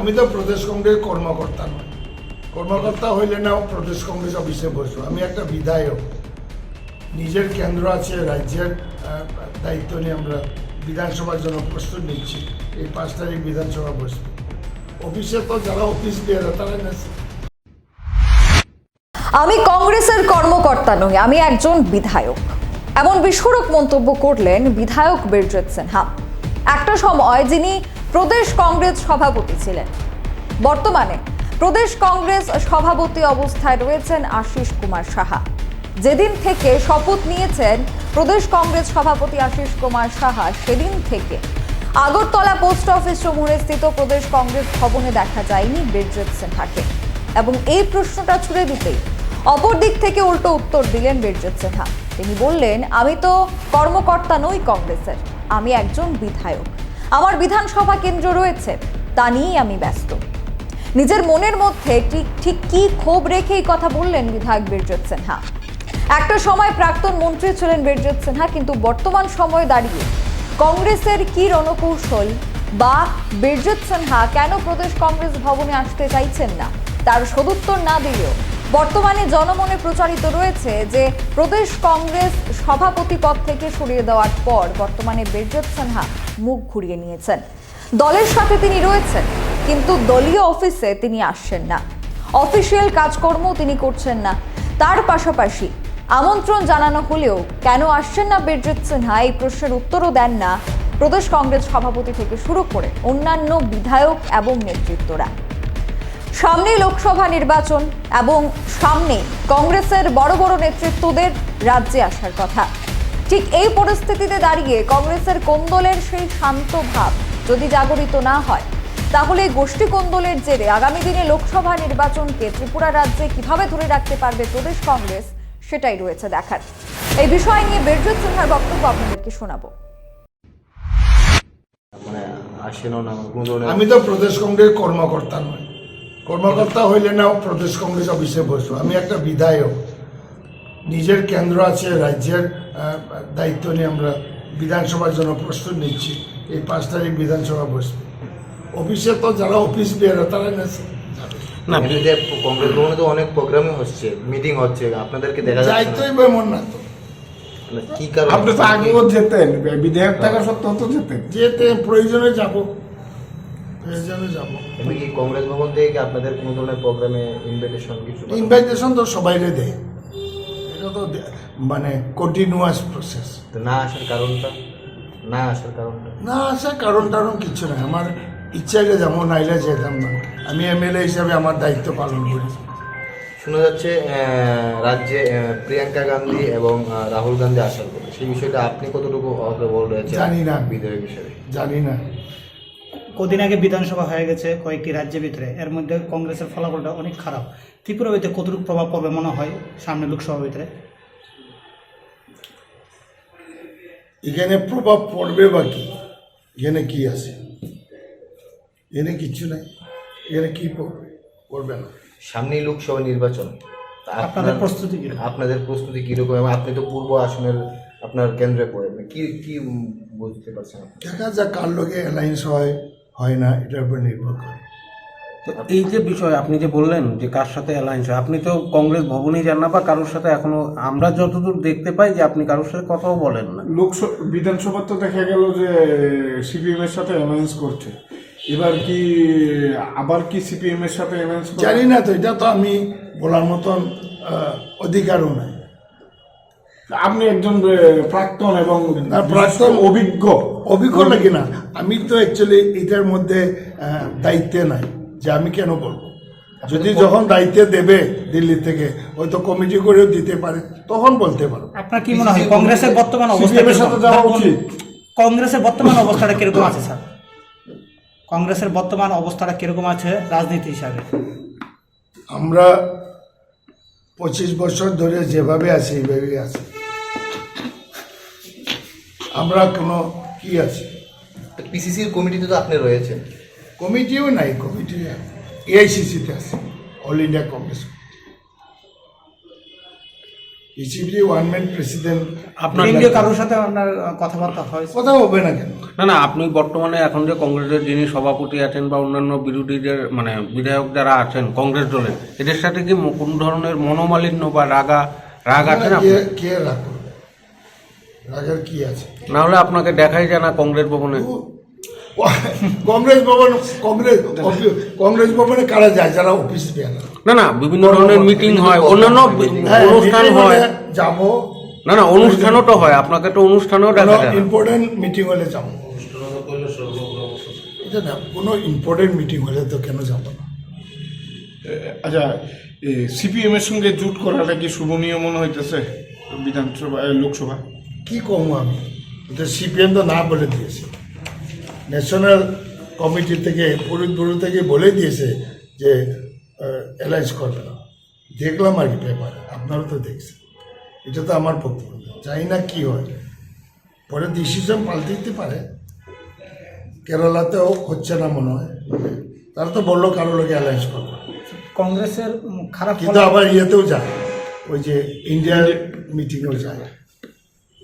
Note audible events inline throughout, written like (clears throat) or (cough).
আমি তো প্রদেশ কংগ্রেস কর্মকর্তা নই। কর্মকর্তা হইলে না প্রদেশ কংগ্রেস অফিসে বসবো। আমি একটা বিধায়ক। নিজের কেন্দ্র আছে রাজ্যের দায়িত্ব নিয়ে আমরা বিধানসভার জন্য প্রস্তুত নিচ্ছি। এই পাঁচ তারিখ বিধানসভা বসবে। অফিসে তো যারা অফিস দিয়ে তারা নেছে। আমি কংগ্রেসের কর্মকর্তা নই আমি একজন বিধায়ক। এমন বিস্ফোরক মন্তব্য করলেন বিধায়ক বীরজিৎ সিনহা। একটা সময় যিনি প্রদেশ কংগ্রেস সভাপতি ছিলেন। বর্তমানে প্রদেশ কংগ্রেস সভাপতি অবস্থায় রয়েছেন আশিস কুমার সাহা। যেদিন থেকে শপথ নিয়েছেন প্রদেশ কংগ্রেস সভাপতি আশিস কুমার সাহা, সেদিন থেকে আগরতলা পোস্ট অফিস চৌমুহরে স্থিত প্রদেশ কংগ্রেস ভবনে দেখা যায়নি বীরজিৎ সিনহাকে এবং এই প্রশ্নটা ছুড়ে দিতেই অপর দিক থেকে উল্টো উত্তর দিলেন বীরজিৎ সিনহা। তিনি বললেন, আমি তো কর্মকর্তা নই কংগ্রেসের, আমি একজন বিধায়ক। আমার বিধানসভা কেন্দ্র রয়েছে, তা নিয়েই আমি ব্যস্ত। নিজের মনের মধ্যে ঠিক ঠিক কি ক্ষোভ রেখে এই কথা বললেন বিধায়ক বীরজিৎ সিনহা? একটা সময় প্রাক্তন মন্ত্রী ছিলেন বীরজিৎ সিনহা, কিন্তু বর্তমান সময়ে দাঁড়িয়ে কংগ্রেসের কি রণকৌশল বা বীরজিৎ সিনহা কেন প্রদেশ কংগ্রেস ভবনে আসতে চাইছেন না? তার সদুত্তর না দিলেও বর্তমানে জনমনে প্রচারিত রয়েছে যে প্রদেশ কংগ্রেস সভাপতি পদ থেকে সরিয়ে দেওয়ার পর বর্তমানে বীরজিৎ সিনহা মুখ ঘুরিয়ে নিয়েছেন। দলের সাথে তিনি রয়েছেন, কিন্তু দলীয় অফিসে তিনি আসছেন না। অফিসিয়াল কাজকর্ম তিনি করছেন না। তার পাশাপাশি আমন্ত্রণ জানানো হলেও কেন আসছেন না বীরজিৎ সিনহা এই প্রশ্নের উত্তরও দেন না প্রদেশ কংগ্রেস সভাপতি থেকে শুরু করে অন্যান্য বিধায়ক এবং নেতৃত্বরা। সামনেই লোকসভা নির্বাচন এবং সামনে কংগ্রেসের বড় বড় নেতৃত্বদের রাজ্যে আসার কথা। ঠিক এই পরিস্থিতিতে দাঁড়িয়ে কংগ্রেসের কোন্দলের সেই শান্ত ভাব যদি জাগরিত না হয় তাহলে গোষ্ঠী কোন্দলের জেরে আগামী দিনে লোকসভা নির্বাচনকে ত্রিপুরা রাজ্যে কীভাবে ধরে রাখতে পারবে প্রদেশ কংগ্রেস সেটাই রয়েছে দেখার। এই বিষয় নিয়ে বীরজিৎ সিনহার বক্তব্য আপনাদেরকে শোনাবো। মানে আমি তো প্রদেশ কংগ্রেস কর্মকর্তা নই। কর্মকর্তা হইলে না প্রদেশ কংগ্রেস অফিসে বসবো আমি একটা বিধায়ক। নিজের কেন্দ্র আছে রাজ্যের দায়িত্ব নিয়ে আমরা বিধানসভার জন্য প্রস্তুত নিচ্ছি। এই পাঁচ তারিখ বিধানসভা বসবে। অফিসে তো যারা অফিস দিয়ে তারা নেছে। না কংগ্রেস ভবনে তো অনেক প্রোগ্রামই হচ্ছে মিটিং হচ্ছে আপনাদেরকে দেখা যায় যাইতেই না। বা মন না তো। কি কারণে? আপনি তো আগেও যেতেন বিধায়ক থাকা সত্ত্বেও তো যেতেন। যেতে প্রয়োজনে যাব। যাব। এমনি কি কংগ্রেস ভবন থেকে আপনাদের কোনো ধরনের প্রোগ্রামে কিছু? ইনভাইটেশন তো সবাইরে দেয়। এটা তো মানে কন্টিনিউয়াস প্রসেস তো না আসার কারণটা? না আসার কারণটা? না আসার কারণ টারণ কিছু নাই। আমার ইচ্ছাইলে যেমন নাইলে যেতাম না। আমি এমএলএ হিসাবে আমার দায়িত্ব পালন করি। শোনা যাচ্ছে রাজ্যে প্রিয়াঙ্কা গান্ধী এবং রাহুল গান্ধী আসার কথা। সেই বিষয়টা আপনি কতটুকু রয়েছে জানি না। বিধায়ক হিসেবে? জানি না। কদিন আগে বিধানসভা হয়ে গেছে কয়েকটি রাজ্যের ভিতরে। এর মধ্যে কংগ্রেসের ফলাফলটা অনেক খারাপ। ত্রিপুরা ভিতরে কতটুকু প্রভাব পড়বে মনে হয় সামনে লোকসভা ভিতরে? এখানে প্রভাব পড়বে বা কি? এখানে কি আছে? এখানে কিছু নাই। এখানে কি পড়বে না? সামনেই লোকসভা নির্বাচন। আপনাদের প্রস্তুতি কি? আপনাদের প্রস্তুতি কীরকম এবং আপনি তো পূর্ব আসনের আপনার কেন্দ্রে পড়ে। কি কি বুঝতে পারছেন দেখা যাক কার লোকে অ্যালায়েন্স হয়। হয় না এটার উপর নির্ভর করে। তো এই যে বিষয় আপনি যে বললেন যে কার সাথে অ্যালায়েন্স হয় আপনি তো কংগ্রেস ভবনেই যান না বা কারোর সাথে এখনও আমরা যতদূর দেখতে পাই যে আপনি কারোর সাথে কথাও বলেন না। লোকসভা বিধানসভা তো দেখা গেল যে সিপিএম এর সাথে অ্যালায়েন্স করছে। এবার কি আবার কি সিপিএম এর সাথে অ্যালায়েন্স জানি না তো এটা তো আমি বলার মতন অধিকারও নাই। আপনি একজন প্রাক্তন এবং প্রাক্তন অভিজ্ঞ। অভিজ্ঞ নাকি না? আমি তো অ্যাকচুয়ালি এটার মধ্যে দায়িত্বে নাই যে আমি কেন বলব। যদি যখন দায়িত্বে দেবে দিল্লি থেকে হয়তো কমিটি করেও দিতে পারে তখন বলতে পারো। আপনার কি মনে হয় কংগ্রেসের বর্তমান অবস্থা সাথে যাওয়া উচিত। কংগ্রেসের বর্তমান অবস্থাটা কীরকম আছে স্যার? কংগ্রেসের বর্তমান অবস্থাটা কীরকম আছে রাজনীতি হিসাবে? আমরা পঁচিশ বছর ধরে যেভাবে আছি এইভাবেই আছি। আমরা কোনো কি আছে? পিসিসির কমিটিতে তো আপনি রয়েছেন। কমিটিও নাই কমিটি এআইসিসিতে আছে অল ইন্ডিয়া কংগ্রেস ইসিবি ওয়ান ম্যান প্রেসিডেন্ট আপনার কেন্দ্রীয় কারোর সাথে আপনার কথাবার্তা হয়? কথা হবে না কেন? না না আপনি বর্তমানে এখন যে কংগ্রেসের যিনি সভাপতি আছেন বা অন্যান্য বিরোধীদের মানে বিধায়ক যারা আছেন কংগ্রেস দলের এদের সাথে কি কোন ধরনের মনোমালিন্য বা রাগা রাগ আছে না কে কে রাগ রাগের কি আছে? না হলে আপনাকে দেখাই যায় না কংগ্রেস ভবনে। কংগ্রেস ভবন কংগ্রেস কংগ্রেস ভবনে কারা যায়? যারা অফিস না। না বিভিন্ন ধরনের মিটিং হয়। অন্যান্য হ্যাঁ, অনুষ্ঠান হয়। যাব। না না অনুষ্ঠানও তো হয়। আপনাকে তো অনুষ্ঠানেও দেখা যায় ইম্পর্টেন্ট মিটিং হলে যাব। এটা না কোনো ইম্পর্টেন্ট মিটিং হলে তো কেন যাব না? আচ্ছা সিপিএম এর সঙ্গে জুট করাটা কি শুভনীয় মনে হইতেছে? বিধানসভা লোকসভা কি কমু আমি? সিপিএম তো না বলে দিয়েছে। ন্যাশনাল কমিটি থেকে পুরুষ বুড়ো থেকে বলে দিয়েছে যে অ্যালাইজ করবে না। দেখলাম আর কি পেপারে আপনারা তো দেখছেন। এটা তো আমার বক্তব্য। জানি না কি হয়। পরে ডিসিশন পাল্টে দিতে পারে। কেরালাতেও হচ্ছে না মনে হয়। তারা তো বলল কারও লোকে অ্যালাইজ করবে কংগ্রেসের খারাপ কিন্তু আবার ইয়েতেও যায়। ওই যে ইন্ডিয়ার মিটিংয়েও যায়।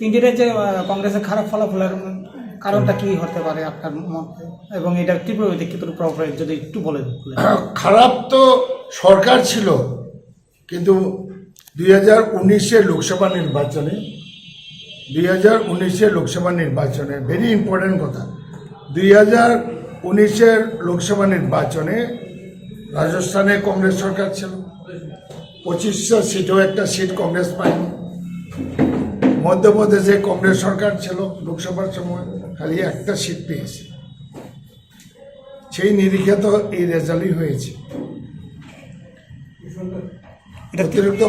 ইন্ডিয়ার যে কংগ্রেসের খারাপ ফলাফলের কারণটা কি হতে পারে আপনার মতে এবং এটা তীব্রগতি কি প্রভাব যদি একটু বলে। (clears throat) খারাপ তো সরকার ছিল, কিন্তু দুই হাজার উনিশের লোকসভা নির্বাচনে, দুই হাজার উনিশের লোকসভা নির্বাচনে ভেরি ইম্পর্টেন্ট কথা, দুই হাজার উনিশের লোকসভা নির্বাচনে রাজস্থানে কংগ্রেস সরকার ছিল, পঁচিশশো সিটও একটা সিট কংগ্রেস পায়নি মধ্যপ্রদেশে কংগ্রেস সরকার ছিল লোকসভার সময় খালি একটা সিট পেয়েছে। সেই নিরিখে তো এই রেজাল্টই হয়েছে। এটা অতিরিক্ত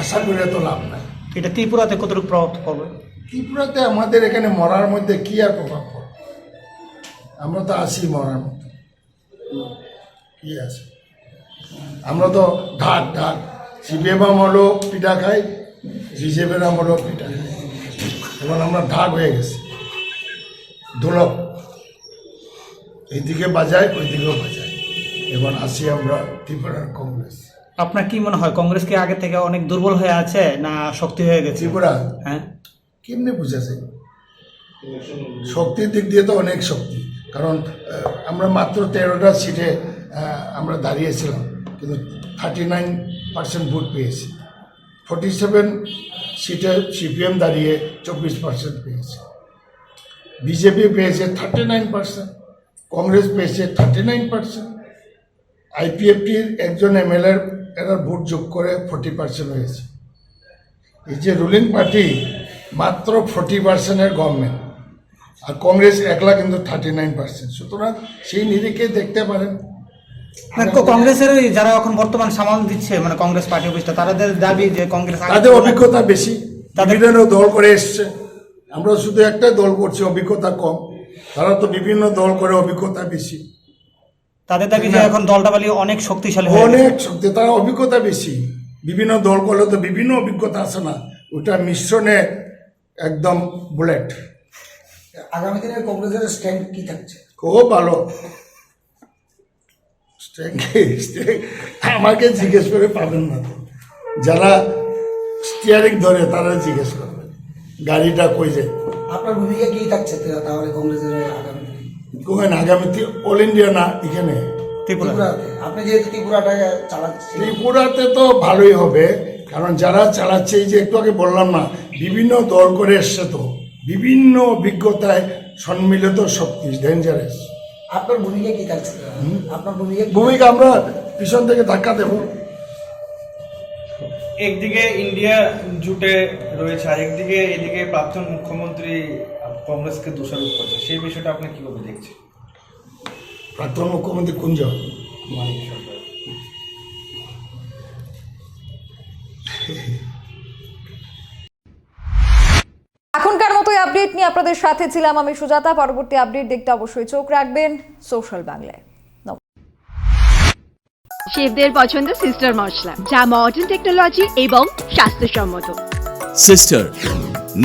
আশা করে তো লাভ নাই। এটা ত্রিপুরাতে কতটুকু প্রভাব পড়বে? ত্রিপুরাতে আমাদের এখানে মরার মধ্যে কি আর প্রভাব পড়ে আমরা তো আছি মরার মধ্যে। কি আছে? আমরা তো ঢাক ঢাক সিপিএম আমলও পিঠা খাই বিজেপির আমলও পিঠা খাই। এখন আমরা ঢাক হয়ে গেছি। দোলক। এইদিকে বাজায় ওইদিকেও বাজায়। এখন আসি আমরা ত্রিপুরার কংগ্রেস। আপনার কি মনে হয় কংগ্রেস কি আগে থেকে অনেক দুর্বল হয়ে আছে না শক্তি হয়ে গেছে? ত্রিপুরা? হ্যাঁ। কেমনি বুঝেছে? শক্তির দিক দিয়ে তো অনেক শক্তি। কারণ আমরা মাত্র তেরোটা সিটে আমরা দাঁড়িয়েছিলাম কিন্তু থার্টি নাইন পার্সেন্ট ভোট পেয়েছি। ফর্টি সেভেন সিটে সিপিএম দাঁড়িয়ে চব্বিশ পার্সেন্ট পেয়েছে। বিজেপি পেয়েছে থার্টি নাইন পার্সেন্ট কংগ্রেস পেয়েছে থার্টি নাইন পার্সেন্ট আইপিএফটির একজন এমএলএর এরা ভোট যোগ করে ফোর্টি পার্সেন্ট হয়েছে। এই যে রুলিং পার্টি মাত্র ফোর্টি পার্সেন্টের গভর্নমেন্ট আর কংগ্রেস একলা কিন্তু থার্টি নাইন পার্সেন্ট সুতরাং সেই নিরিখে দেখতে পারেন কংগ্রেসের যারা এখন বর্তমান সামাল দিচ্ছে মানে কংগ্রেস পার্টি অফিসটা তাদের দাবি যে কংগ্রেস তাদের অভিজ্ঞতা বেশি। দল করে এসছে। আমরা শুধু একটাই দল করছি অভিজ্ঞতা কম। তারা তো বিভিন্ন দল করে অভিজ্ঞতা বেশি। তাদের দাবি যে এখন দলটা বলি অনেক শক্তিশালী অনেক শক্তি তারা অভিজ্ঞতা বেশি। বিভিন্ন দল করলে তো বিভিন্ন অভিজ্ঞতা আছে না। ওটা মিশ্রণে একদম বুলেট। আগামী দিনে কংগ্রেসের স্ট্যান্ড কি থাকছে? খুব ভালো। আমাকে জিজ্ঞেস করে পাবেন না তো। যারা স্টিয়ারিং ধরে তারা জিজ্ঞেস করবেন গাড়িটা কই যায়? আপনার ভূমিকা কি থাকছে তাহলে কংগ্রেসের আগামী? কোন আগামীতে অল ইন্ডিয়া না এখানে। ত্রিপুরা ত্রিপুরাতে। আপনি যেহেতু ত্রিপুরাটাকে চালাচ্ছেন। ত্রিপুরাতে তো ভালোই হবে কারণ যারা চালাচ্ছে এই যে একটু আগে বললাম না বিভিন্ন দল করে এসছে তো। বিভিন্ন অভিজ্ঞতায় সম্মিলিত শক্তি ডেঞ্জারাস আপনার ভূমিকা কি থাকছে আপনার ভূমিকা ভূমিকা আমরা পিছন থেকে ধাক্কা দেবো। একদিকে ইন্ডিয়া জুটে রয়েছে আর একদিকে এদিকে প্রাক্তন মুখ্যমন্ত্রী কংগ্রেসকে দোষারোপ করছে। সেই বিষয়টা আপনি কীভাবে দেখছেন? প্রাক্তন মুখ্যমন্ত্রী কুঞ্জ এখনকার মতোই আপডেট নিয়ে আপনাদের সাথে ছিলাম আমি সুজাতা। পরবর্তী আপডেট দেখতে অবশ্যই চোখ রাখবেন সোশ্যাল বাংলায়। শেফদের পছন্দ সিস্টার মশলা যা মডার্ন টেকনোলজি এবং স্বাস্থ্যসম্মত। সিস্টার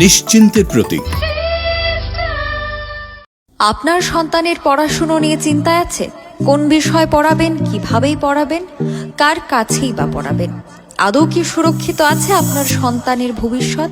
নিশ্চিন্তের প্রতীক। আপনার সন্তানের পড়াশুনো নিয়ে চিন্তায় আছে? কোন বিষয় পড়াবেন কিভাবেই পড়াবেন কার কাছেই বা পড়াবেন? আদৌ কি সুরক্ষিত আছে আপনার সন্তানের ভবিষ্যৎ?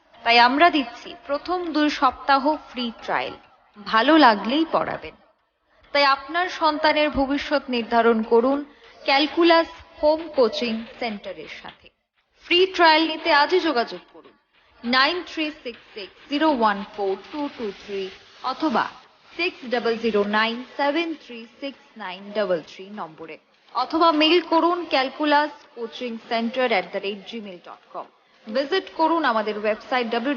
তাই আমরা দিচ্ছি প্রথম দুই সপ্তাহ ফ্রি ট্রায়াল ভালো লাগলেই পড়াবেন। তাই আপনার সন্তানের ভবিষ্যৎ নির্ধারণ করুন ক্যালকুলাস হোম কোচিং সেন্টারের সাথে। ফ্রি ট্রায়াল নিতে আজই যোগাযোগ করুন nine three six six zero one four two two three অথবা six double zero nine seven three six nine double three নম্বরে। অথবা মেইল করুন calculus coaching centre at the rate gmail dot com visit করুন আমাদের website W